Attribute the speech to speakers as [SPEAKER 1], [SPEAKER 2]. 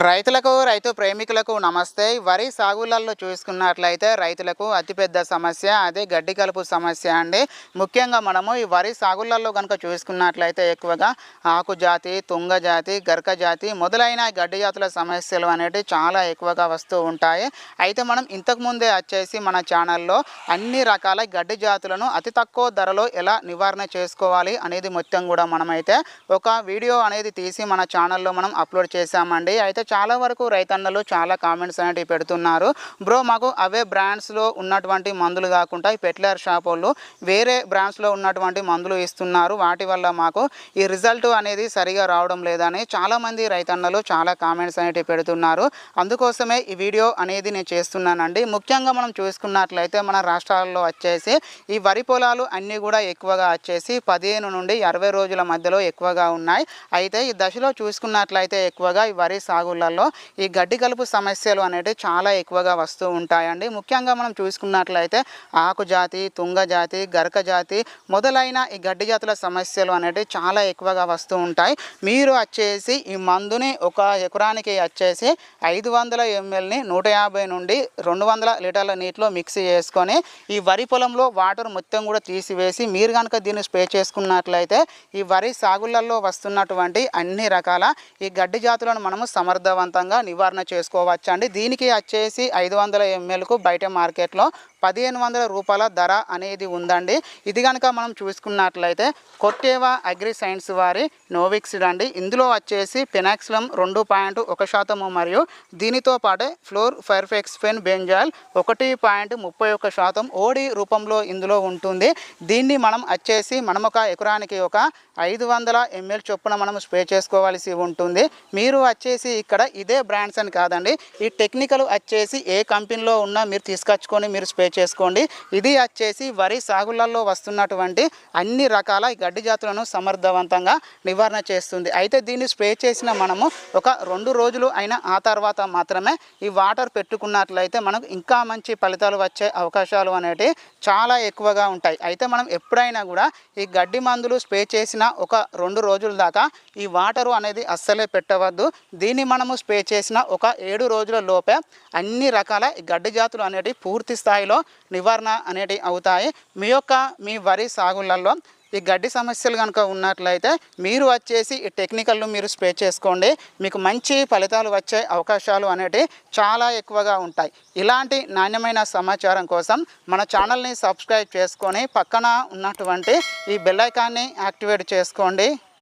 [SPEAKER 1] రైతులకు రైతు ప్రేమికులకు నమస్తే. వరి సాగులలో చూసుకున్నట్లయితే రైతులకు అతిపెద్ద సమస్య అదే గడ్డి కలుపు సమస్య అండి. ముఖ్యంగా మనము ఈ వరి సాగులలో కనుక చూసుకున్నట్లయితే ఎక్కువగా ఆకు జాతి తుంగ జాతి గర్క జాతి మొదలైన గడ్డి జాతుల సమస్యలు అనేవి చాలా ఎక్కువగా వస్తూ ఉంటాయి. అయితే మనం ఇంతకుముందే వచ్చేసి మన ఛానల్లో అన్ని రకాల గడ్డి జాతులను అతి తక్కువ ధరలో ఎలా నివారణ చేసుకోవాలి అనేది మొత్తం కూడా మనమైతే ఒక వీడియో అనేది తీసి మన ఛానల్లో మనం అప్లోడ్ చేశామండి. అయితే చాలా వరకు రైతన్నలు చాలా కామెంట్స్ అనేవి పెడుతున్నారు. బ్రో మాకు అవే బ్రాండ్స్లో ఉన్నటువంటి మందులు కాకుండా ఈ పెట్లర్ షాప్ వాళ్ళు వేరే బ్రాండ్స్లో ఉన్నటువంటి మందులు ఇస్తున్నారు. వాటి వల్ల మాకు ఈ రిజల్ట్ అనేది సరిగా రావడం లేదని చాలామంది రైతన్నలు చాలా కామెంట్స్ అనేవి పెడుతున్నారు. అందుకోసమే ఈ వీడియో అనేది నేను చేస్తున్నానండి. ముఖ్యంగా మనం చూసుకున్నట్లయితే మన రాష్ట్రాల్లో వచ్చేసి ఈ వరి పొలాలు అన్నీ కూడా ఎక్కువగా వచ్చేసి పదిహేను నుండి అరవై రోజుల మధ్యలో ఎక్కువగా ఉన్నాయి. అయితే ఈ దశలో చూసుకున్నట్లయితే ఎక్కువగా ఈ వరి ఊళ్ళల్లో ఈ గడ్డి కలుపు సమస్యలు అనేవి చాలా ఎక్కువగా వస్తూ ఉంటాయండి. ముఖ్యంగా మనం చూసుకున్నట్లయితే ఆకు జాతి తుంగ జాతి గరక జాతి మొదలైన ఈ గడ్డి జాతుల సమస్యలు అనేవి చాలా ఎక్కువగా వస్తూ ఉంటాయి. మీరు వచ్చేసి ఈ మందుని ఒక ఎకరానికి వచ్చేసి ఐదు వందల ఎంఎల్ని నూట యాభై నుండి రెండు వందల లీటర్ల నీటిలో మిక్స్ చేసుకొని ఈ వరి పొలంలో వాటర్ మొత్తం కూడా తీసివేసి మీరు కనుక దీన్ని స్ప్రే చేసుకున్నట్లయితే ఈ వరి సాగులలో వస్తున్నటువంటి అన్ని రకాల ఈ గడ్డి జాతులను మనము సమర్థవంతంగా నివారణ చేసుకోవచ్చండి. దీనికి వచ్చేసి ఐదు వందల ఎంఎల్కు బయట మార్కెట్లో పదిహేను వందల రూపాయల ధర అనేది ఉందండి. ఇది కనుక మనం చూసుకున్నట్లయితే కొట్టేవా అగ్రి సైన్స్ వారి నోవిక్సిడ్ అండి ఇందులో వచ్చేసి పెనాక్సిలం రెండు పాయింట్ ఒక శాతము మరియు దీనితో పాటే ఫ్లోర్ ఫైర్ఫెక్స్ఫెన్ బెంజాల్ ఒకటి పాయింట్ ముప్పై ఒక శాతం ఓడి రూపంలో ఇందులో ఉంటుంది. దీన్ని మనం వచ్చేసి మనం ఒక ఎకరానికి ఒక ఐదు వందల ఎంఎల్ చొప్పున మనం స్ప్రే చేసుకోవాల్సి ఉంటుంది. మీరు వచ్చేసి ఇక్కడ ఇక్కడ ఇదే బ్రాండ్స్ అని కాదండి. ఈ టెక్నికల్ వచ్చేసి ఏ కంపెనీలో ఉన్నా మీరు తీసుకొచ్చుకొని మీరు స్ప్రే చేసుకోండి. ఇది వచ్చేసి వరి సాగులలో వస్తున్నటువంటి అన్ని రకాల గడ్డి జాతులను సమర్థవంతంగా నివారణ చేస్తుంది. అయితే దీన్ని స్ప్రే చేసిన మనము ఒక రెండు రోజులు అయిన ఆ తర్వాత మాత్రమే ఈ వాటర్ పెట్టుకున్నట్లయితే మనకు ఇంకా మంచి ఫలితాలు వచ్చే అవకాశాలు అనేటివి చాలా ఎక్కువగా ఉంటాయి. అయితే మనం ఎప్పుడైనా కూడా ఈ గడ్డి మందులు స్ప్రే చేసిన ఒక రెండు రోజుల దాకా ఈ వాటరు అనేది అస్సలే పెట్టవద్దు. దీన్ని మనం మనము స్ప్రే చేసిన ఒక ఏడు రోజుల లోపే అన్ని రకాల గడ్డి జాతులు అనేటివి పూర్తి స్థాయిలో నివారణ అనేటివి అవుతాయి. మీ యొక్క మీ వరి సాగులలో ఈ గడ్డి సమస్యలు కనుక ఉన్నట్లయితే మీరు వచ్చేసి ఈ టెక్నికల్ను మీరు స్ప్రే చేసుకోండి. మీకు మంచి ఫలితాలు వచ్చే అవకాశాలు అనేటివి చాలా ఎక్కువగా ఉంటాయి. ఇలాంటి నాణ్యమైన సమాచారం కోసం మన ఛానల్ని సబ్స్క్రైబ్ చేసుకొని పక్కన ఉన్నటువంటి ఈ బెల్లైకాన్ని యాక్టివేట్ చేసుకోండి.